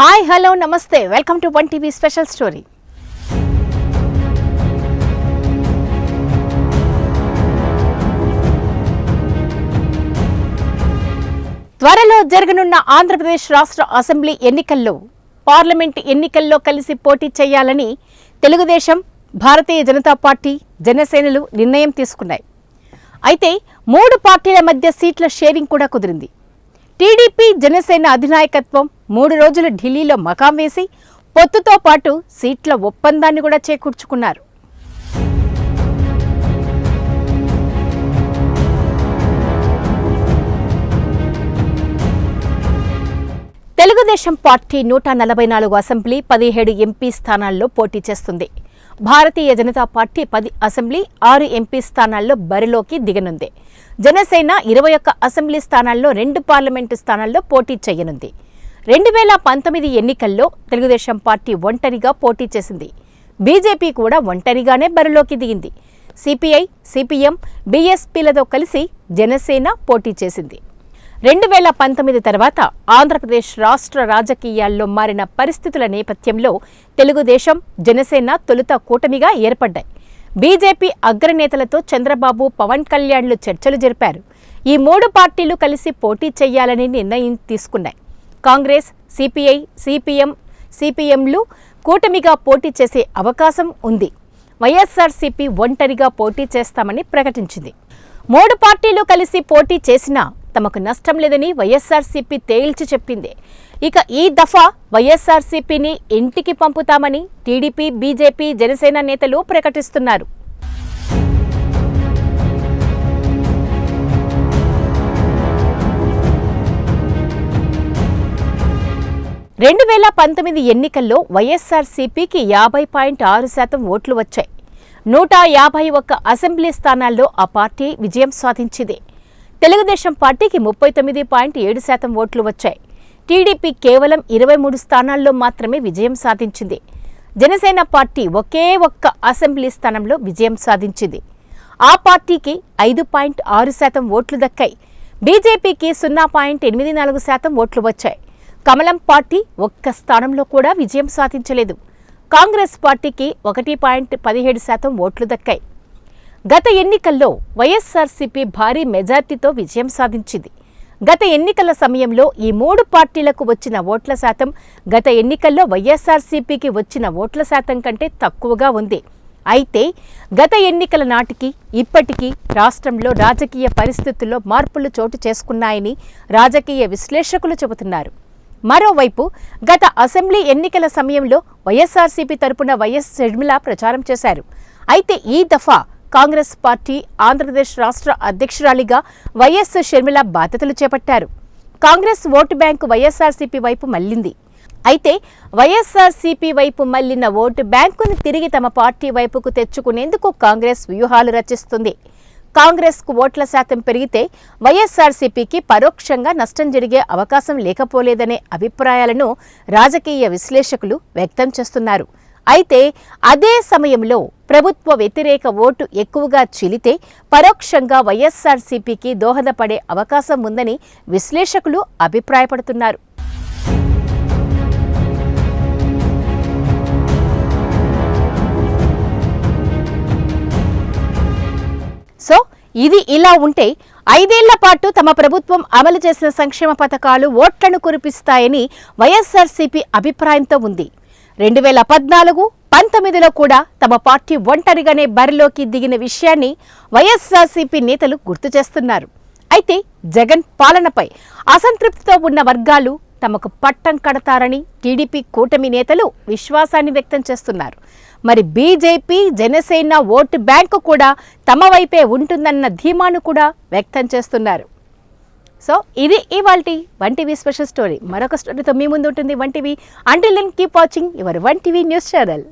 Hi hello నమస్తే. Welcome to one TV special story. త్వరలో జరగనున్న ఆంధ్రప్రదేశ్ రాష్ట్ర అసెంబ్లీ ఎన్నికల్లో పార్లమెంట్ ఎన్నికల్లో కలిసి పోటీ చేయాలని తెలుగుదేశం భారతీయ జనతా పార్టీ జనసేనలు నిర్ణయం తీసుకున్నాయి. అయితే మూడు పార్టీల మధ్య సీట్ల షేరింగ్ కూడా కుదిరింది. టీడీపీ జనసేన అధినాయకత్వం మూడు రోజులు ఢిల్లీలో మకాం వేసి పొత్తుతో పాటు సీట్ల ఒప్పందాన్ని కూడా చేకూర్చుకున్నారు. తెలుగుదేశం పార్టీ నూట నలభై నాలుగు అసెంబ్లీ పదిహేడు ఎంపీ స్థానాల్లో పోటీ చేస్తుంది. భారతీయ జనతా పార్టీ పది అసెంబ్లీ ఆరు ఎంపీ స్థానాల్లో బరిలోకి దిగనుంది. జనసేన ఇరవై ఒక్క అసెంబ్లీ స్థానాల్లో రెండు పార్లమెంటు స్థానాల్లో పోటీ చేయనుంది. రెండు వేల పంతొమ్మిది ఎన్నికల్లో తెలుగుదేశం పార్టీ ఒంటరిగా పోటీ చేసింది. బీజేపీ కూడా ఒంటరిగానే బరిలోకి దిగింది. సిపిఐ సిపిఎం బీఎస్పీలతో కలిసి జనసేన పోటీ చేసింది. రెండు వేల పంతొమ్మిది తర్వాత ఆంధ్రప్రదేశ్ రాష్ట్ర రాజకీయాల్లో మారిన పరిస్థితుల నేపథ్యంలో తెలుగుదేశం జనసేన తొలుత కూటమిగా ఏర్పడ్డాయి. బీజేపీ అగ్రనేతలతో చంద్రబాబు పవన్ కళ్యాణ్లు చర్చలు జరిపారు. ఈ మూడు పార్టీలు కలిసి పోటీ చేయాలని నిర్ణయం తీసుకున్నాయి. కాంగ్రెస్ సిపిఐ సిపిఎం సిపిఎంలు కూటమిగా పోటీ చేసే అవకాశం ఉంది. వైఎస్ఆర్సీపీ ఒంటరిగా పోటీ చేస్తామని ప్రకటించింది. మూడు పార్టీలు కలిసి పోటీ చేసినా తమకు నష్టం లేదని వైఎస్ఆర్సీపీ తేల్చి చెప్పింది. ఇక ఈ దఫా వైఎస్ఆర్సీపీని ఇంటికి పంపుతామని టీడీపీ బీజేపీ జనసేన నేతలు ప్రకటిస్తున్నారు. రెండు వేల పంతొమ్మిది ఎన్నికల్లో వైఎస్ఆర్సీపీకి యాభై పాయింట్ ఆరు శాతం ఓట్లు వచ్చాయి. నూట యాభై ఒక్క అసెంబ్లీ స్థానాల్లో ఆ పార్టీ విజయం సాధించింది. తెలుగుదేశం పార్టీకి ముప్పై తొమ్మిది పాయింట్ ఏడు శాతం ఓట్లు వచ్చాయి. టీడీపీ కేవలం ఇరవై మూడు స్థానాల్లో మాత్రమే విజయం సాధించింది. జనసేన పార్టీ ఒకే ఒక్క అసెంబ్లీ స్థానంలో విజయం సాధించింది. ఆ పార్టీకి ఐదు పాయింట్ ఆరు శాతం ఓట్లు దక్కాయి. బీజేపీకి సున్నా పాయింట్ ఎనిమిది నాలుగు శాతం ఓట్లు వచ్చాయి. కమలం పార్టీ ఒక్క స్థానంలో కూడా విజయం సాధించలేదు. కాంగ్రెస్ పార్టీకి ఒకటి పాయింట్ పదిహేడు శాతం ఓట్లు దక్కాయి. గత ఎన్నికల్లో వైఎస్ఆర్సీపీ భారీ మెజార్టీతో విజయం సాధించింది. గత ఎన్నికల సమయంలో ఈ మూడు పార్టీలకు వచ్చిన ఓట్ల శాతం గత ఎన్నికల్లో వైఎస్ఆర్సీపీకి వచ్చిన ఓట్ల శాతం కంటే తక్కువగా ఉంది. అయితే గత ఎన్నికల నాటికి ఇప్పటికీ రాష్ట్రంలో రాజకీయ పరిస్థితుల్లో మార్పులు చోటు చేసుకున్నాయని రాజకీయ విశ్లేషకులు చెబుతున్నారు. మరోవైపు గత అసెంబ్లీ ఎన్నికల సమయంలో వైఎస్ఆర్సీపీ తరపున వైఎస్ షర్మిల ప్రచారం చేశారు. అయితే ఈ దఫా కాంగ్రెస్ పార్టీ ఆంధ్రప్రదేశ్ రాష్ట్ర అధ్యక్షురాలిగా వైఎస్ షర్మిల బాధ్యతలు చేపట్టారు. కాంగ్రెస్ ఓటు బ్యాంకు వైఎస్ఆర్సీపీ వైపు మళ్ళింది అయితే వైఎస్ఆర్సీపీ వైపు మళ్ళిన ఓటు బ్యాంకును తిరిగి తమ పార్టీ వైపుకు తెచ్చుకునేందుకు కాంగ్రెస్ వ్యూహాలు రచిస్తుంది. కాంగ్రెస్కు ఓట్ల శాతం పెరిగితే వైఎస్ఆర్సీపీకి పరోక్షంగా నష్టం జరిగే అవకాశం లేకపోలేదనే అభిప్రాయాలను రాజకీయ విశ్లేషకులు వ్యక్తం చేస్తున్నారు. అయితే అదే సమయంలో ప్రభుత్వ వ్యతిరేక ఓటు ఎక్కువగా చిలితే పరోక్షంగా వైఎస్ఆర్సీపీకి దోహదపడే అవకాశం ఉందని విశ్లేషకులు అభిప్రాయపడుతున్నారు. సో ఇది ఇలా ఉంటే ఐదేళ్ళ పాటు తమ ప్రభుత్వం అమలు చేసిన సంక్షేమ పథకాలు ఓట్లను కురిపిస్తాయని వైఎస్ఆర్సీపీ అభిప్రాయంతో ఉంది. రెండు వేల పద్నాలుగు పంతొమ్మిదిలో కూడా తమ పార్టీ ఒంటరిగానే బరిలోకి దిగిన విషయాన్ని వైఎస్ఆర్సీపీ నేతలు గుర్తు చేస్తున్నారు. అయితే జగన్ పాలనపై అసంతృప్తితో ఉన్న వర్గాలు తమకు పట్టం కడతారని టీడీపీ కూటమి నేతలు విశ్వాసాన్ని వ్యక్తం చేస్తున్నారు. మరి బీజేపీ జనసేన ఓటు బ్యాంకు కూడా తమ వైపే ఉంటుందన్న ధీమాను కూడా వ్యక్తం చేస్తున్నారు. సో ఇది ఇవాల్టి వంటివి స్పెషల్ స్టోరీ. మరొక స్టోరీతో మీ ముందు ఉంటుంది వంటివి until then keep watching your వంటివి న్యూస్ ఛానల్.